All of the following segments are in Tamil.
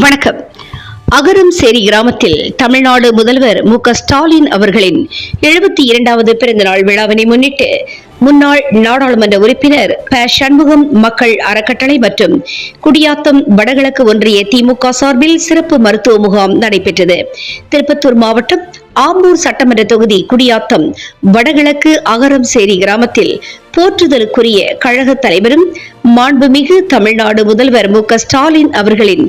வணக்கம். அகரம் சேரி கிராமத்தில் தமிழ்நாடு முதல்வர் மு க ஸ்டாலின் அவர்களின் எழுபத்தி இரண்டாவது பிறந்தநாள் விழாவினை முன்னிட்டு முன்னாள் நாடாளுமன்ற உறுப்பினர் ப. சண்முகம் மக்கள் அறக்கட்டளை மற்றும் குடியாத்தம் வடகிழக்கு ஒன்றிய திமுக சார்பில் சிறப்பு மருத்துவ முகாம் நடைபெற்றது. திருப்பத்தூர் மாவட்டம் ஆம்பூர் சட்டமன்ற தொகுதி குடியாத்தம் வடகிழக்கு அகரம் சேரி கிராமத்தில் போற்றுதலுக்குரிய கழக தலைவரும் மாண்புமிகு தமிழ்நாடு முதல்வர் மு ஸ்டாலின் அவர்களின்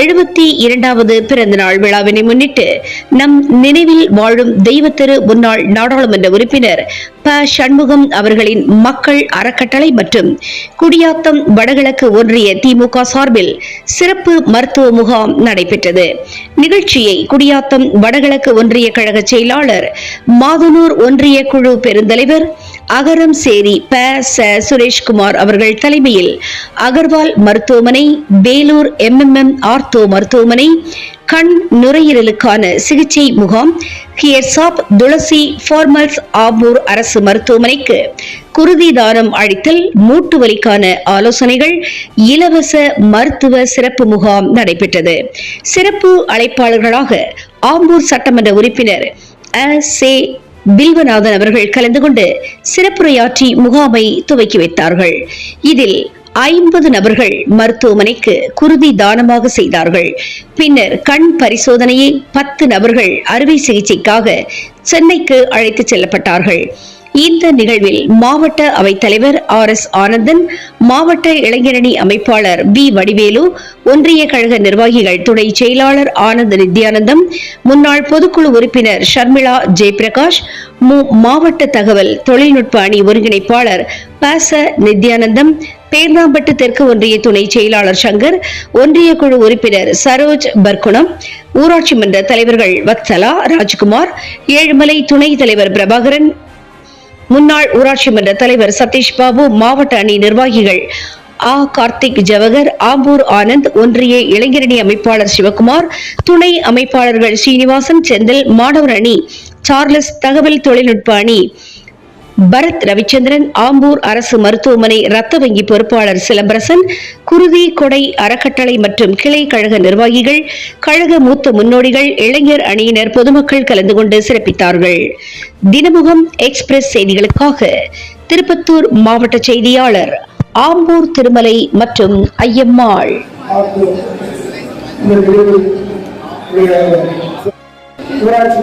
எழுபத்தி இரண்டாவது பிறந்த நாள் விழாவினை முன்னிட்டு நம் நினைவில் வாழும் தெய்வத்திரு முன்னாள் நாடாளுமன்ற உறுப்பினர் ப. சண்முகம் அவர்களின் மக்கள் அறக்கட்டளை மற்றும் குடியாத்தம் வடகிழக்கு ஒன்றிய திமுக சார்பில் சிறப்பு மருத்துவ முகாம் நடைபெற்றது. நிகழ்ச்சியை குடியாத்தம் வடகிழக்கு ஒன்றிய கழக செயலாளர் மாதனூர் ஒன்றிய குழு பெருந்தலைவர் அகரம் சேரி ப ச சுரேஷ்குமார் அவர்கள் தலைமையில் அகர்வால் மருத்துவமனை வேலூர் எம்எம்எம் ஆர்த்தோ மருத்துவமனை கண் நுரையீரலுக்கான சிகிச்சை முகாம் ஹியர்சாப் துளசி ஃபார்மல்ஸ் ஆபூர் அரசு மருத்துவமனைக்கு குருதி தானம் அளித்தல் மூட்டு வலிக்கான ஆலோசனைகள் இலவச மருத்துவ சிறப்பு முகாம் நடைபெற்றது. சிறப்பு அழைப்பாளர்களாக ஆம்பூர் சட்டமன்ற உறுப்பினர் அ சே பில்வநாதன் அவர்கள் கலந்து கொண்டு சிறப்புரையாற்றி முகாமை துவக்கி வைத்தார்கள். இதில் ஐம்பது நபர்கள் மருத்துவமனைக்கு குருதி தானமாக செய்தார்கள். பின்னர் கண் பரிசோதனையை பத்து நபர்கள் அறுவை சிகிச்சைக்காக சென்னைக்கு அழைத்துச் செல்லப்பட்டார்கள். இந்த நிகழ்வில் மாவட்ட அவைத்தலைவர் ஆர் எஸ் ஆனந்தன் மாவட்ட இளைஞரணி அமைப்பாளர் வி வடிவேலு ஒன்றிய கழக நிர்வாகிகள் துணை செயலாளர் ஆனந்த் நித்யானந்தம் முன்னாள் பொதுக்குழு உறுப்பினர் ஷர்மிளா ஜெயபிரகாஷ் மு- மாவட்ட தகவல் தொழில்நுட்ப அணி ஒருங்கிணைப்பாளர் பாச நித்யானந்தம் பேர்ணாம்பட்டு தெற்கு ஒன்றிய துணை செயலாளர் சங்கர் ஒன்றிய குழு உறுப்பினர் சரோஜ் பர்குணம் ஊராட்சி மன்ற தலைவர்கள் வத்சலா ராஜ்குமார் ஏழுமலை துணைத் தலைவர் பிரபாகரன் முன்னாள் ஊராட்சி மன்ற தலைவர் சதீஷ் பாபு மாவட்ட அணி நிர்வாகிகள் ஆ கார்த்திக் ஜவகர் ஆம்பூர் ஆனந்த் ஒன்றிய இளைஞரணி அமைப்பாளர் சிவகுமார் துணை அமைப்பாளர்கள் சீனிவாசன் செந்தில் மாணவர் அணி சார்லஸ் தகவல் தொழில்நுட்ப அணி பரத் ரவிச்சந்திரன் ஆம்பூர் அரசு மருத்துவமனை ரத்த வங்கி பொறுப்பாளர் சிலம்பரசன் குருதி கொடை அறக்கட்டளை மற்றும் கிளை கழக நிர்வாகிகள் கழக மூத்த முன்னோடிகள் இளைஞர் அணியினர் பொதுமக்கள் கலந்து கொண்டு சிறப்பித்தார்கள். தினமுகம் எக்ஸ்பிரஸ் செய்திகளுக்காக திருப்பத்தூர் மாவட்ட செய்தியாளர் ஆம்பூர் திருமலை மற்றும் ஐயம்மாள். ஊராட்சி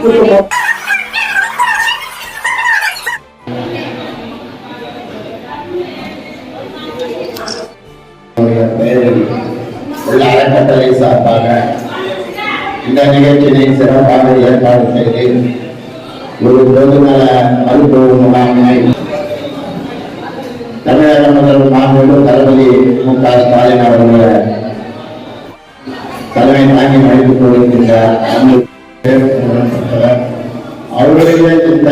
மன்ற தலைவர் அறக்கட்டளை சார்பாக இந்த நிகழ்ச்சியை சிறப்பாக ஏற்பாடு செய்து ஒரு பொதுநல மருத்துவ முகாமை தமிழக முதல்வர் மாண்புமிகு தளபதி மு க ஸ்டாலின் அவர்கள் தலைமை தாங்கி நடித்துக் கொண்டிருக்கின்ற அவருடைய இந்த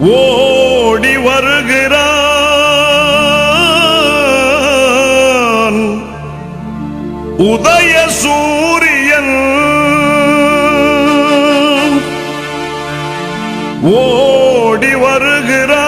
ஓடி வருகிறான். உதய சூரியன். ஓடி வருகிறான்.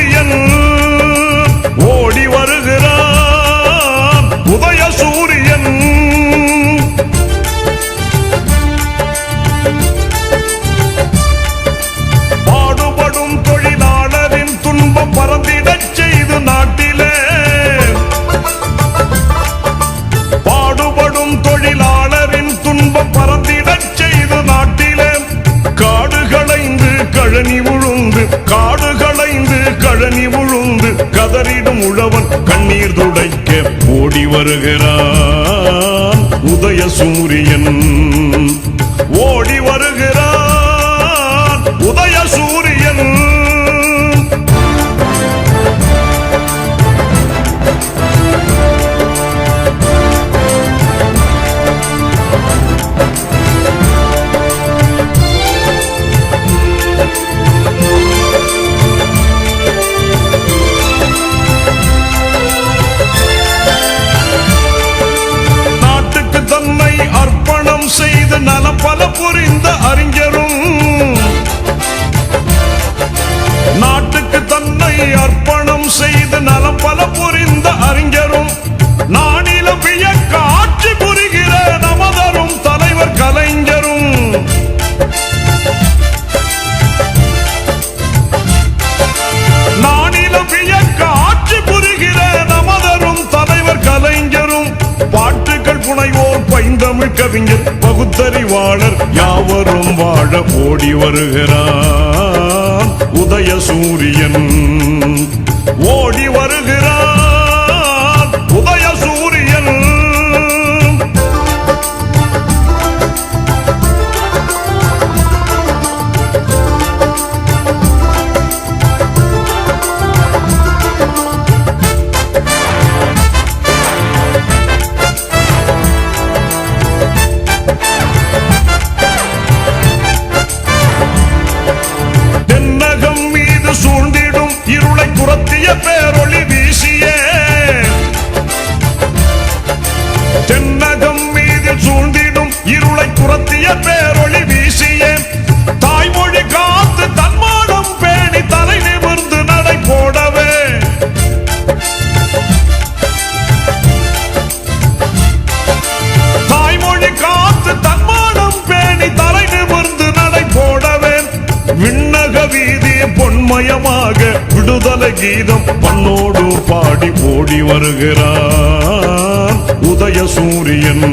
கழனி உழுந்து காடு களைந்து கழனி உழுந்து கதறிடும் உழவன் கண்ணீர் துடைக்க ஓடி வருகிறான். உதய சூரியன் ஓடி வருகிறான். தமிழ் கவிஞர் பகுத்தறிவாளர் யாவரும் வாழ ஓடி வருகிறார். உதய சூரியன் ஓடி வருகிறான் மாயமாக விடுதலை கீதம் பண்ணோடு பாடி ஓடி வருகிறான் உதய சூரியன்.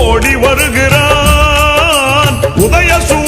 ஓடி வருகிறான். உதய சூரியன்